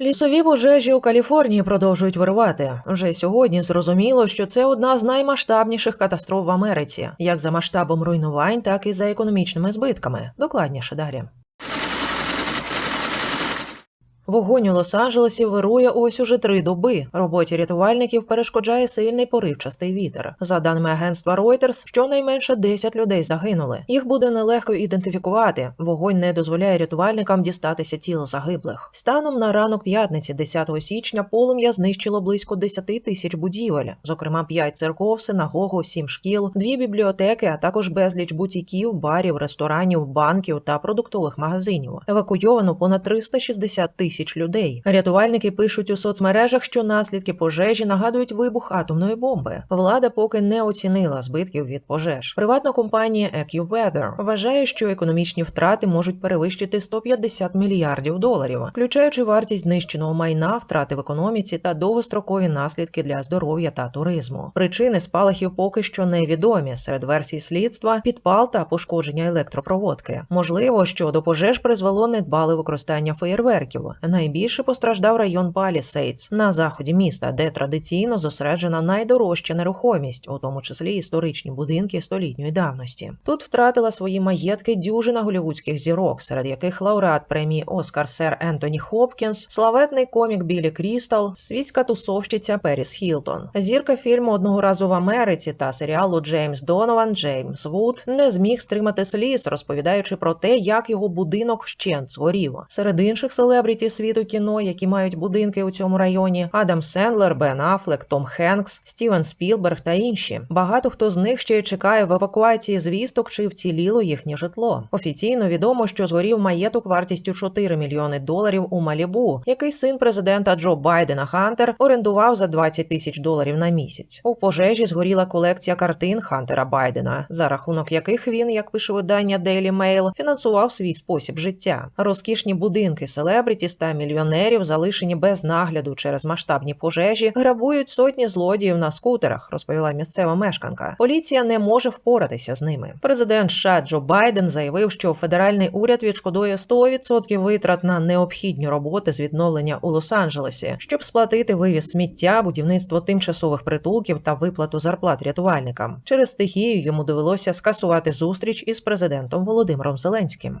Лісові пожежі у Каліфорнії продовжують вирувати. Вже сьогодні зрозуміло, що це одна з наймасштабніших катастроф в Америці, як за масштабом руйнувань, так і за економічними збитками. Докладніше далі. Вогонь у Лос-Анджелесі вирує ось уже три доби. Роботі рятувальників перешкоджає сильний поривчастий вітер. За даними агентства Reuters, щонайменше 10 людей загинули. Їх буде нелегко ідентифікувати. Вогонь не дозволяє рятувальникам дістатися тіл загиблих. Станом на ранок п'ятниці, 10 січня, полум'я знищило близько 10 тисяч будівель, зокрема 5 церков, синагогу, 7 шкіл, дві бібліотеки, а також безліч бутіків, барів, ресторанів, банків та продуктових магазинів. Евакуйовано понад 360 тисяч людей. Рятувальники пишуть у соцмережах, що наслідки пожежі нагадують вибух атомної бомби. Влада поки не оцінила збитків від пожеж. Приватна компанія AccuWeather вважає, що економічні втрати можуть перевищити 150 мільярдів доларів, включаючи вартість знищеного майна, втрати в економіці та довгострокові наслідки для здоров'я та туризму. Причини спалахів поки що невідомі. Серед версій слідства підпал та пошкодження електропроводки. Можливо, що до пожеж призвело недбале використання феєрверків. Найбільше постраждав район Палісейдс на заході міста, де традиційно зосереджена найдорожча нерухомість, у тому числі історичні будинки столітньої давності. Тут втратила свої маєтки дюжина голівудських зірок, серед яких лауреат премії Оскар сер Ентоні Хопкінс, славетний комік Білі Крістал, світська тусовщиця Періс Хілтон. Зірка фільму одного разу в Америці та серіалу Джеймс Донован Джеймс Вуд не зміг стримати сліз, розповідаючи про те, як його будинок вщент згорів. Серед інших селебріті світу кіно, які мають будинки у цьому районі: Адам Сендлер, Бен Аффлек, Том Хенкс, Стівен Спілберг та інші. Багато хто з них ще й чекає в евакуації звісток, чи вціліло їхнє житло. Офіційно відомо, що згорів маєток вартістю 4 мільйони доларів у Малібу, який син президента Джо Байдена Хантер орендував за 20 тисяч доларів на місяць. У пожежі згоріла колекція картин Хантера Байдена, за рахунок яких він, як пише видання Daily Mail, фінансував свій спосіб життя. Розкішні будинки селебріті та мільйонерів, залишені без нагляду через масштабні пожежі, грабують сотні злодіїв на скутерах, розповіла місцева мешканка. Поліція не може впоратися з ними. Президент США Джо Байден заявив, що федеральний уряд відшкодує 100% витрат на необхідні роботи з відновлення у Лос-Анджелесі, щоб сплатити вивіз сміття, будівництво тимчасових притулків та виплату зарплат рятувальникам. Через стихію йому довелося скасувати зустріч із президентом Володимиром Зеленським.